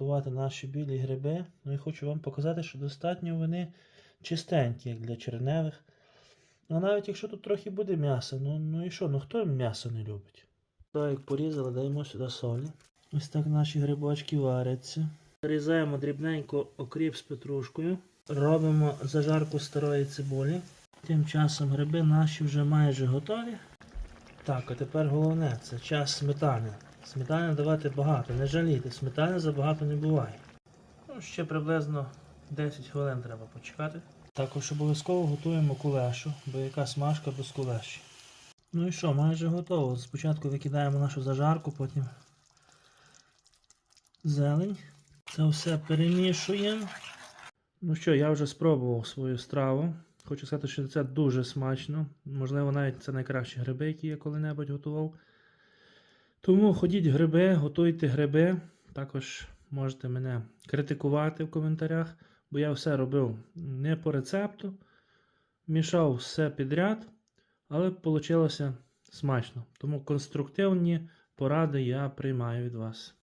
готувати наші білі гриби. Ну і хочу вам показати, що достатньо вони чистенькі, як для черневих. А навіть якщо тут трохи буде м'яса, ну, ну і що, ну хто м'ясо не любить? Так, як порізали, даємо сюди солі. Ось так наші грибочки варяться. Нарізаємо дрібненько окріп з петрушкою. Робимо зажарку старої цибулі. Тим часом гриби наші вже майже готові. Так, а тепер головне це час сметани. Сметани давати багато, не жалійте, сметани забагато не буває. Ну, ще приблизно 10 хвилин треба почекати. Також обов'язково готуємо кулешу, бо яка смажка без кулеші. Ну і що, майже готово. Спочатку викидаємо нашу зажарку, потім зелень. Це все перемішуємо. Ну що, я вже спробував свою страву. Хочу сказати, що це дуже смачно. Можливо, навіть це найкращі гриби, які я коли-небудь готував. Тому ходіть гриби, готуйте гриби. Також можете мене критикувати в коментарях, бо я все робив не по рецепту. Мішав все підряд, але вийшло смачно. Тому конструктивні поради я приймаю від вас.